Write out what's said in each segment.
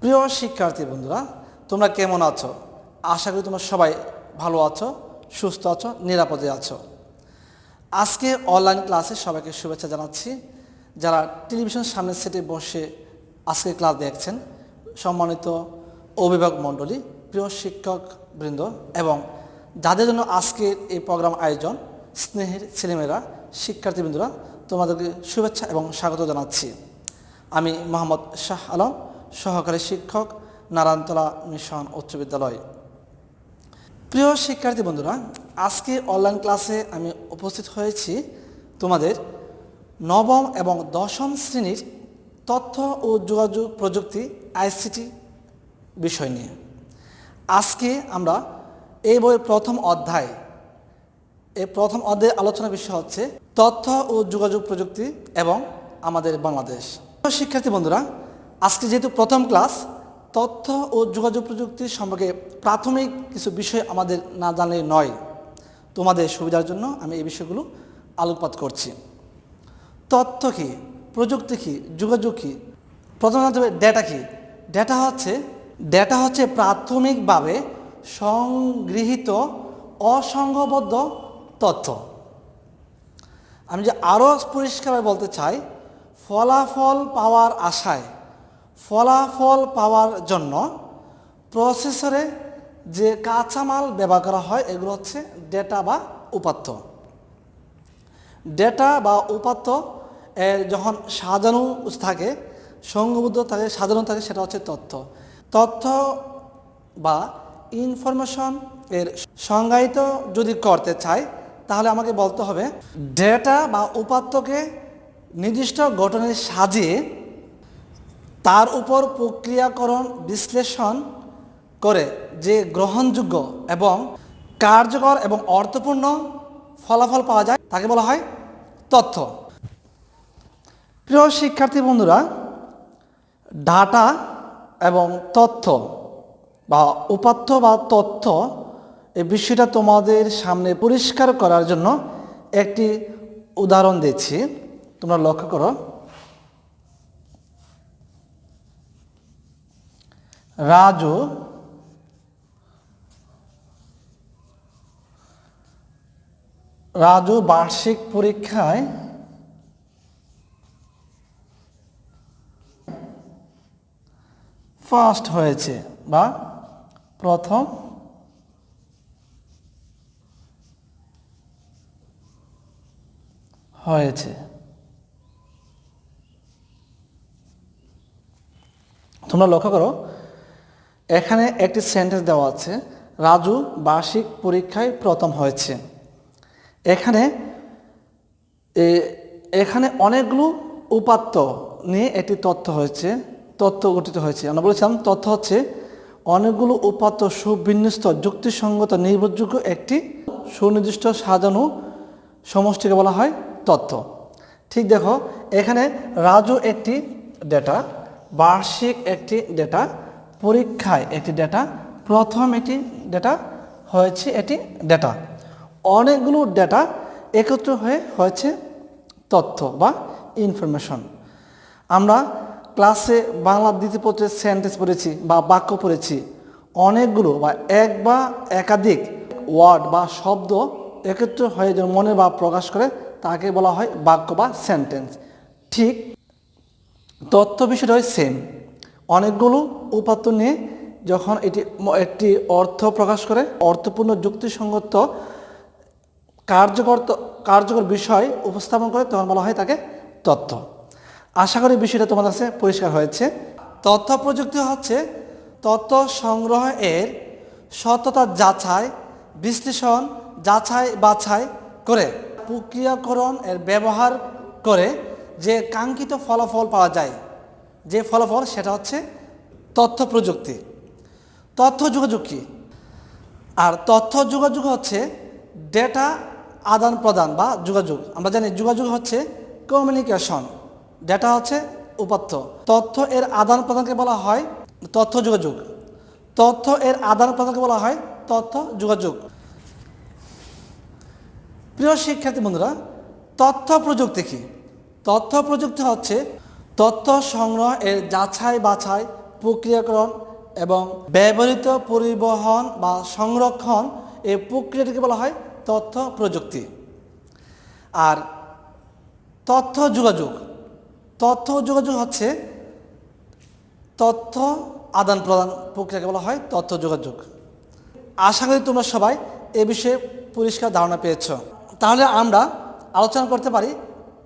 প্রিয় শিক্ষার্থী বন্ধুরা, তোমরা কেমন আছো? আশা করি তোমরা সবাই ভালো আছো, সুস্থ আছো, নিরাপদে আছো। আজকে অনলাইন ক্লাসে সবাইকে শুভেচ্ছা জানাচ্ছি। যারা টেলিভিশন সামনের সেটে বসে আজকে ক্লাস দেখছেন, সম্মানিত অভিভাবক মণ্ডলী, প্রিয় শিক্ষক বৃন্দ এবং যাদের জন্য আজকের এই প্রোগ্রাম আয়োজন, স্নেহের ছেলেমেয়েরা শিক্ষার্থীবৃন্দরা তোমাদেরকে শুভেচ্ছা এবং স্বাগত জানাচ্ছি। আমি মোহাম্মদ শাহ আলম সহকারী শিক্ষক, নারায়ণতলা মিশন উচ্চ বিদ্যালয়। প্রিয় শিক্ষার্থী বন্ধুরা, আজকে অনলাইন ক্লাসে আমি উপস্থিত হয়েছি তোমাদের নবম এবং দশম শ্রেণির তথ্য ও যোগাযোগ প্রযুক্তি আইসিটি বিষয় নিয়ে। আজকে আমরা এই বইয়ের প্রথম অধ্যায়, এই প্রথম অধ্যায়ের আলোচনা বিষয় হচ্ছে তথ্য ও যোগাযোগ প্রযুক্তি এবং আমাদের বাংলাদেশ। শিক্ষার্থী বন্ধুরা আজকে যেহেতু প্রথম ক্লাস, তথ্য ও যোগাযোগ প্রযুক্তি সম্পর্কে প্রাথমিক কিছু বিষয় আমাদের না জানলে নয়। তোমাদের সুবিধার জন্য আমি এই বিষয়গুলো আলোকপাত করছি। তথ্য কী? প্রযুক্তি কী? যোগাযোগ কী? প্রথম হবে ডেটা কী? ডেটা হচ্ছে ডেটা হচ্ছে প্রাথমিকভাবে সংগৃহীত অসংঘবদ্ধ তথ্য। আমি যে আরও পরিষ্কারভাবে বলতে চাই, ফলাফল পাওয়ার আশায় ফলাফল পাওয়ার জন্য প্রসেসরে যে কাঁচামাল ব্যবহার করা হয়, এগুলো হচ্ছে ডেটা বা উপাত্ত। ডেটা বা উপাত্ত এর যখন সাজানো থাকে, সংঘবদ্ধ থাকে, সাজানো থাকে, সেটা হচ্ছে তথ্য। তথ্য বা ইনফরমেশন এর সংজ্ঞায়িত যদি করতে চাই, তাহলে আমাকে বলতে হবে, ডেটা বা উপাত্তকে নির্দিষ্ট গঠনে সাজিয়ে তার উপর প্রক্রিয়াকরণ বিশ্লেষণ করে যে গ্রহণযোগ্য এবং কার্যকর এবং অর্থপূর্ণ ফলাফল পাওয়া যায়, তাকে বলা হয় তথ্য। প্রিয় শিক্ষার্থী বন্ধুরা, ডাটা এবং তথ্য বা উপাত্ত বা তথ্য এই বিষয়টা তোমাদের সামনে পরিষ্কার করার জন্য একটি উদাহরণ দিচ্ছি। তোমরা লক্ষ্য করো। রাজু রাজু বার্ষিক পরীক্ষায় ফার্স্ট হয়েছে বা প্রথম হয়েছে। তোমরা লক্ষ্য করো এখানে একটি সেন্টেন্স দেওয়া আছে, রাজু বার্ষিক পরীক্ষায় প্রথম হয়েছে। এখানে এখানে অনেকগুলো উপাত্ত নিয়ে একটি তথ্য হয়েছে তথ্য গঠিত হয়েছে। আমরা বলেছিলাম তথ্য হচ্ছে অনেকগুলো উপাত্ত সুবিন্যস্ত, যুক্তিসঙ্গত, নির্ভরযোগ্য একটি সুনির্দিষ্ট সাজানো সমষ্টিকে বলা হয় তথ্য ঠিক দেখো, এখানে রাজু একটি ডেটা বার্ষিক একটি ডেটা পরীক্ষায় একটি ডেটা প্রথম একটি ডেটা হয়েছে এটি ডেটা অনেকগুলো ডেটা একত্র হয়ে হয়েছে তথ্য বা ইনফরমেশন আমরা ক্লাসে বাংলা দ্বিতীয় পত্রের সেন্টেন্স পড়েছি বা বাক্য পড়েছি। অনেকগুলো বা এক বা একাধিক ওয়ার্ড বা শব্দ একত্র হয়ে যে মনে বা প্রকাশ করে, তাকে বলা হয় বাক্য বা সেন্টেন্স ঠিক তথ্য বিষয়টা হয় সেম অনেকগুলো উপাত্ত নিয়ে যখন এটি একটি অর্থ প্রকাশ করে, অর্থপূর্ণ যুক্তিসঙ্গত কার্যকর কার্যকর বিষয় উপস্থাপন করে, তখন বলা হয় তাকে তথ্য আশা করি বিষয়টা তোমার কাছে পরিষ্কার হয়েছে। তথ্য প্রযুক্তি হচ্ছে তথ্য সংগ্রহ এর সততা যাচাই, বিশ্লেষণ, যাচাই বাছাই করে, প্রক্রিয়াকরণ এর ব্যবহার করে যে কাঙ্ক্ষিত ফলাফল পাওয়া যায়। যে ফলাফল, সেটা হচ্ছে তথ্য প্রযুক্তি। তথ্য যোগাযোগ কী? আর তথ্য যোগাযোগ হচ্ছে ডেটা আদান প্রদান বা যোগাযোগ। আমরা জানি যোগাযোগ হচ্ছে কমিউনিকেশন ডেটা হচ্ছে উপাত্ত। তথ্য এর আদান প্রদানকে বলা হয় তথ্য যোগাযোগ। তথ্য এর আদান প্রদানকে বলা হয় তথ্য যোগাযোগ। প্রিয় শিক্ষার্থী বন্ধুরা, তথ্য প্রযুক্তি কী? তথ্য প্রযুক্তি হচ্ছে তথ্য সংগ্রহ এর যাচাই বাছাই, প্রক্রিয়াকরণ এবং ব্যবহৃত পরিবহন বা সংরক্ষণ এই প্রক্রিয়াটিকে বলা হয় তথ্য প্রযুক্তি। আর তথ্য যোগাযোগ। তথ্য যোগাযোগ হচ্ছে তথ্য আদান প্রদান প্রক্রিয়াকে বলা হয় তথ্য যোগাযোগ। আশা করি তোমরা সবাই এ বিষয়ে পরিষ্কার ধারণা পেয়েছ। তাহলে আমরা আলোচনা করতে পারি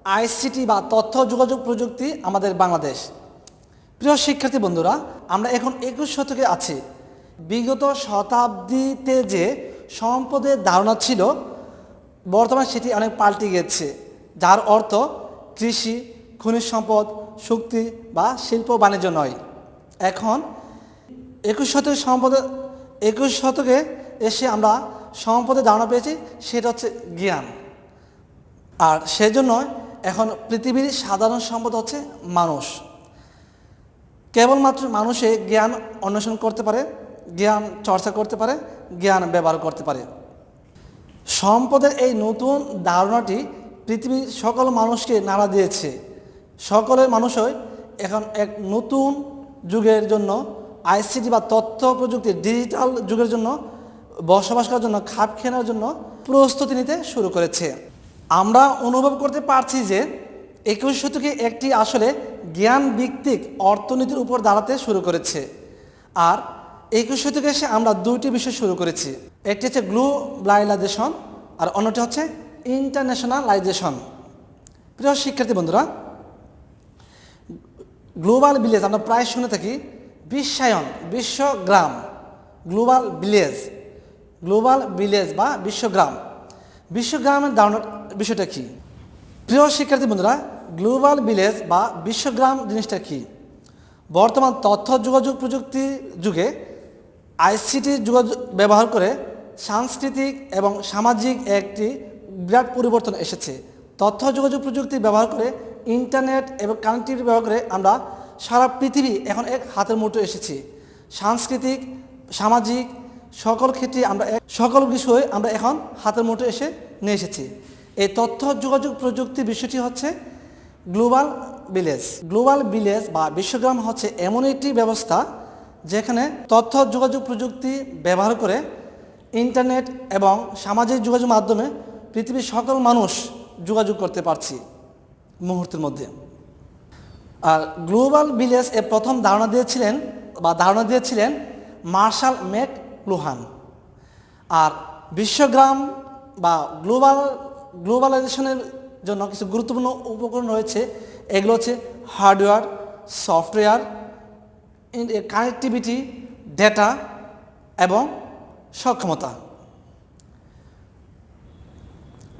আইসিটি বা তথ্য যোগাযোগ প্রযুক্তি আমাদের বাংলাদেশ। প্রিয় শিক্ষার্থী বন্ধুরা, আমরা এখন একুশ শতকে আছি। বিগত শতাব্দীতে যে সম্পদের ধারণা ছিল, বর্তমানে সেটি অনেক পাল্টে গেছে যার অর্থ কৃষি, খনিজ সম্পদ, শক্তি বা শিল্প বাণিজ্য নয়। এখন একুশ শতকে সম্পদে একুশ শতকে এসে আমরা সম্পদের ধারণা পেয়েছি, সেটা হচ্ছে জ্ঞান। আর সেজন্য এখন পৃথিবীর সাধারণ সম্পদ হচ্ছে মানুষ। কেবলমাত্র মানুষে জ্ঞান অন্বেষণ করতে পারে, জ্ঞান চর্চা করতে পারে, জ্ঞান ব্যবহার করতে পারে। সম্পদের এই নতুন ধারণাটি পৃথিবীর সকল মানুষকে নাড়া দিয়েছে। সকলের মানুষই এখন এক নতুন যুগের জন্য, আইসিটি বা তথ্য প্রযুক্তি, ডিজিটাল যুগের জন্য বসবাস করার জন্য, খাপ খেয়ে জন্য প্রস্তুতি নিতে শুরু করেছে। আমরা অনুভব করতে পারছি যে একুশ শতকে একটি আসলে জ্ঞান ভিত্তিক অর্থনীতির উপর দাঁড়াতে শুরু করেছে। আর একুশ শতকে এসে আমরা দুইটি বিষয় শুরু করেছি। একটি হচ্ছে গ্লোবালাইজেশন আর অন্যটি হচ্ছে ইন্টারন্যাশনালাইজেশন। প্রিয় শিক্ষার্থী বন্ধুরা, গ্লোবাল ভিলেজ আমরা প্রায় শুনে থাকি, বিশ্বায়ন, বিশ্বগ্রাম, গ্লোবাল ভিলেজ গ্লোবাল ভিলেজ বা বিশ্বগ্রাম। বিশ্বগ্রামের ধারণা বিষয়টা কি? প্রিয় শিক্ষার্থী বন্ধুরা গ্লোবাল ভিলেজ বা বিশ্বগ্রাম জিনিসটা কি? বর্তমান তথ্য, যোগাযোগ প্রযুক্তির যুগে আইসিটি যোগাযোগ ব্যবহার করে সাংস্কৃতিক এবং সামাজিক একটি বিরাট পরিবর্তন এসেছে। তথ্য, যোগাযোগ প্রযুক্তি ব্যবহার করে ইন্টারনেট এবং কানেক্টিভিটি ব্যবহার করে আমরা সারা পৃথিবী এখন এক হাতের মুঠো এসেছি। সাংস্কৃতিক, সামাজিক সকল ক্ষেত্রে আমরা সকল বিষয়ে আমরা এখন হাতের মুঠো এসে নিয়ে এসেছি। এই তথ্য, যোগাযোগ প্রযুক্তি বিষয়টি হচ্ছে গ্লোবাল ভিলেজ। গ্লোবাল ভিলেজ বা বিশ্বগ্রাম হচ্ছে এমন একটি ব্যবস্থা যেখানে তথ্য, যোগাযোগ প্রযুক্তি ব্যবহার করে ইন্টারনেট এবং সামাজিক যোগাযোগ মাধ্যমে পৃথিবীর সকল মানুষ যোগাযোগ করতে পারছি মুহূর্তের মধ্যে। আর গ্লোবাল ভিলেজ এর প্রথম ধারণা দিয়েছিলেন বা ধারণা দিয়েছিলেন মার্শাল মেক লুহান। আর বিশ্বগ্রাম বা গ্লোবাল, গ্লোবালাইজেশনের জন্য কিছু গুরুত্বপূর্ণ উপকরণ রয়েছে। এগুলো হচ্ছে হার্ডওয়্যার, সফটওয়্যার কানেক্টিভিটি, ডেটা এবং সক্ষমতা।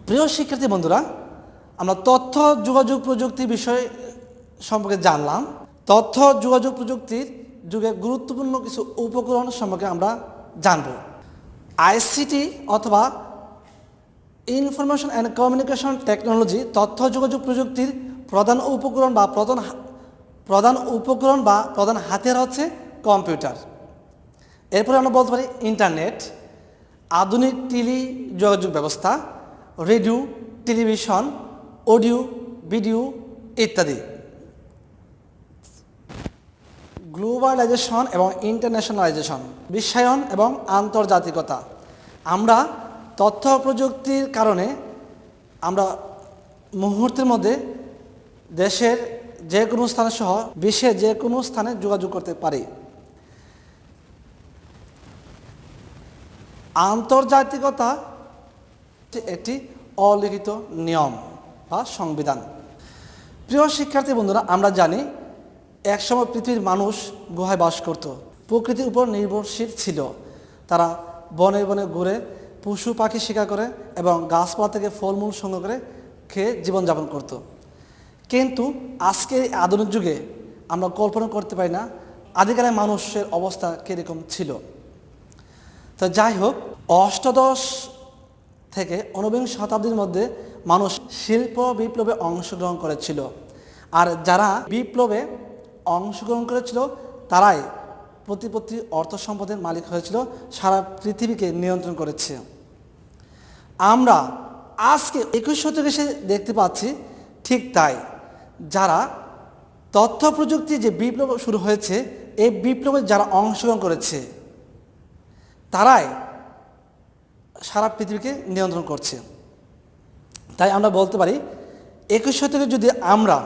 প্রিয় শিক্ষার্থী বন্ধুরা, আমরা তথ্য, যোগাযোগ প্রযুক্তি বিষয় সম্পর্কে জানলাম। তথ্য, যোগাযোগ প্রযুক্তির যুগে গুরুত্বপূর্ণ কিছু উপকরণ সম্পর্কে আমরা জানব। আইসিটি অথবা ইনফরমেশন অ্যান্ড কমিউনিকেশন টেকনোলজি তথ্য, যোগাযোগ প্রযুক্তির প্রধান উপকরণ বা প্রধান প্রধান উপকরণ বা প্রধান হাতিয়ার হচ্ছে কম্পিউটার। এরপরে আমরা বলতে পারি ইন্টারনেট, আধুনিক টেলি যোগাযোগ ব্যবস্থা, রেডিও, টেলিভিশন, অডিও, ভিডিও ইত্যাদি। গ্লোবালাইজেশন এবং ইন্টারন্যাশনালাইজেশন, বিশ্বায়ন এবং আন্তর্জাতিকতা। আমরা তথ্য প্রযুক্তির কারণে আমরা মুহূর্তের মধ্যে দেশের যে কোনো স্থানে সহ বিশ্বের যে কোনো স্থানে যোগাযোগ করতে পারি। আন্তর্জাতিকতা একটি অলিখিত নিয়ম বা সংবিধান। প্রিয় শিক্ষার্থী বন্ধুরা, আমরা জানি একসময় পৃথিবীর মানুষ গুহায় বাস করত। প্রকৃতির উপর নির্ভরশীল ছিল। তারা বনে বনে ঘুরে পশু পাখি শিকার করে এবং গাছপালা থেকে ফলমূল সংগ্রহ করে খেয়ে জীবনযাপন করত। কিন্তু আজকে আধুনিক যুগে আমরা কল্পনা করতে পারি না আদিকালে মানুষের অবস্থা কীরকম ছিল। তো যাই হোক, অষ্টাদশ থেকে ঊনবিংশ শতাব্দীর মধ্যে মানুষ শিল্প বিপ্লবে অংশগ্রহণ করেছিল। আর যারা বিপ্লবে অংশগ্রহণ করেছিল। তারাই প্রতিপত্তি অর্থ সম্পদের মালিক হয়েছিল। সারা পৃথিবীকে নিয়ন্ত্রণ করেছে। আমরা আজকে একুশ শতকে এসে দেখতে পাচ্ছি ঠিক তাই। যারা তথ্য প্রযুক্তি যে বিপ্লব শুরু হয়েছে, এই বিপ্লবে যারা অংশগ্রহণ করেছে, তারাই সারা পৃথিবীকে নিয়ন্ত্রণ করছে। তাই আমরা বলতে পারি, একুশ শতকে যদি আমরা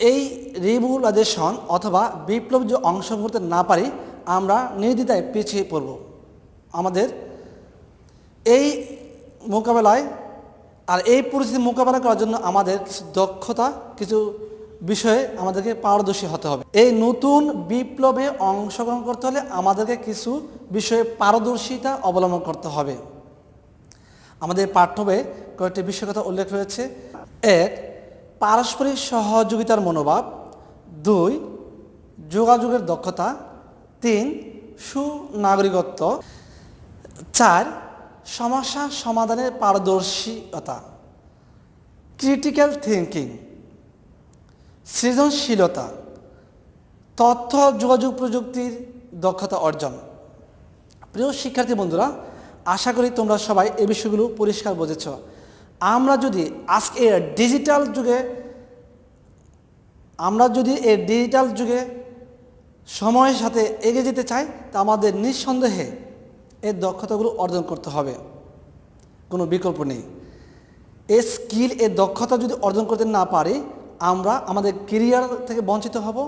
এই রিভুলাইজেশন অথবা বিপ্লব যে অংশগ্রহণ করতে না পারি, আমরা নির্দ্বিধায় পিছিয়ে পড়ব। আমাদের এই মোকাবেলায় আর এই পরিস্থিতি মোকাবেলা করার জন্য আমাদের কিছু দক্ষতা, কিছু বিষয়ে আমাদেরকে পারদর্শী হতে হবে। এই নতুন বিপ্লবে অংশগ্রহণ করতে হলে আমাদেরকে কিছু বিষয়ে পারদর্শিতা অবলম্বন করতে হবে। আমাদের পাঠ্যবে কয়েকটি বিষয় কথা উল্লেখ রয়েছে। এক পারস্পরিক সহযোগিতার মনোভাব। দুই, যোগাযোগের দক্ষতা। তিন, সুনাগরিকত্ব। চার, সমস্যা সমাধানের পারদর্শিতা। ক্রিটিক্যাল থিঙ্কিং সৃজনশীলতা। তথ্য, যোগাযোগ প্রযুক্তির দক্ষতা অর্জন। প্রিয় শিক্ষার্থী বন্ধুরা, আশা করি তোমরা সবাই এই বিষয়গুলো পরিষ্কার বুঝেছ। আমরা যদি আজকে ডিজিটাল যুগে, আমরা যদি এই ডিজিটাল যুগে সময়ের সাথে এগিয়ে যেতে চাই, তা আমাদের নিঃসন্দেহে এই দক্ষতাগুলো অর্জন করতে হবে। কোনো বিকল্প নেই। এই স্কিল এই দক্ষতা যদি অর্জন করতে না পারি, আমরা আমাদের কেরিয়ার থেকে বঞ্চিত হব,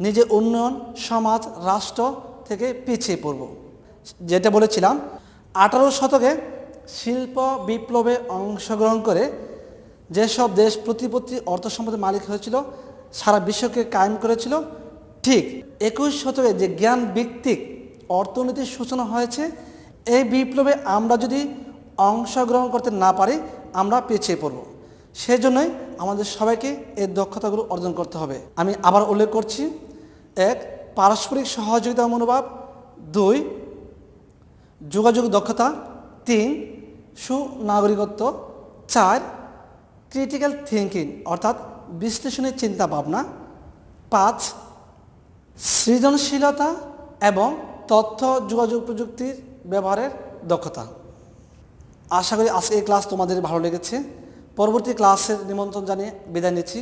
নিজের উন্নয়ন, সমাজ, রাষ্ট্র থেকে পিছিয়ে পড়ব। যেটা বলেছিলাম, আঠারো শতকে শিল্প বিপ্লবে অংশগ্রহণ করে যেসব দেশ প্রতিপত্তি অর্থ সম্পদের মালিক হয়েছিল, সারা বিশ্বকে কায়েম করেছিল, ঠিক একুশ শতকে যে জ্ঞান ভিত্তিক অর্থনীতির সূচনা হয়েছে, এই বিপ্লবে আমরা যদি অংশগ্রহণ করতে না পারি, আমরা পিছিয়ে পড়ব। সেজন্যই আমাদের সবাইকে এই দক্ষতাগুলো অর্জন করতে হবে। আমি আবার উল্লেখ করছি, এক, পারস্পরিক সহযোগিতা মনোভাব, দুই, যোগাযোগ দক্ষতা, তিন সুনাগরিকত্ব চার ক্রিটিক্যাল থিঙ্কিং অর্থাৎ বিশ্লেষণের চিন্তা ভাবনা পাঁচ, সৃজনশীলতা এবং তথ্য, যোগাযোগ প্রযুক্তির ব্যবহারের দক্ষতা। আশা করি আজকে এই ক্লাস তোমাদের ভালো লেগেছে। পরবর্তী ক্লাসের নিমন্ত্রণ জানিয়ে বিদায় নিচ্ছি।